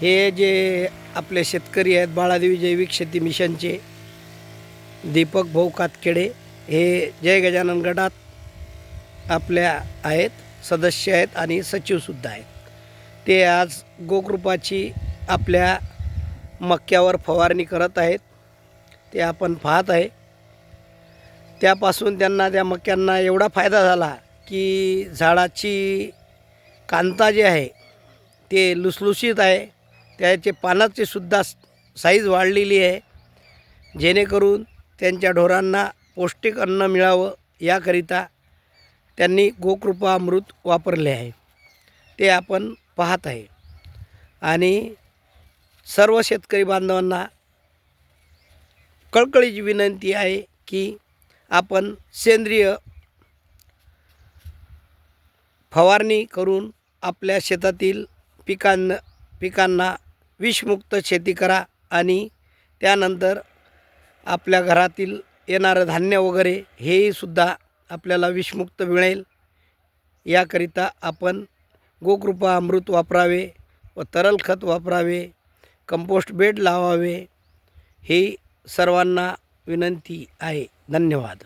हे जे आपले शेतकरी आहेत बाळादेवी जैविक शेती मिशनचे दीपक भाऊ कातखेडे हे जय गजानन गटात आपल्या आहेत सदस्य आहेत आणि सचिवसुद्धा आहेत. ते आज गोकृपाची आपल्या मक्यावर फवारणी करत आहेत. ते आपण पाहत आहे. त्यापासून त्यांना त्या मक्यांना एवढा फायदा झाला की झाडाची कांता जे आहे ते लुसलुशीत आहे. त्याचे पानाची सुद्धा साईज वाढलेली आहे. जेणेकरून त्यांच्या ढोरांना पौष्टिक अन्न मिळावं याकरिता त्यांनी गोकृपा अमृत वापरले आहे. ते आपण पाहत आहे. आणि सर्व शेतकरी बांधवांना कळकळीची विनंती आहे की आपण सेंद्रिय फवारणी करून आपल्या शेतातील पिकांना पिकांना विषमुक्त शेती करा आणि त्यानंतर आपल्या घरातील येणारं धान्य वगैरे हेही सुद्धा आपल्याला विषमुक्त मिळेल. याकरिता आपण गोकृपा अमृत वापरावे व तरल खत वापरावे कंपोस्ट बेड लावावे ही सर्वांना विनंती आहे. धन्यवाद.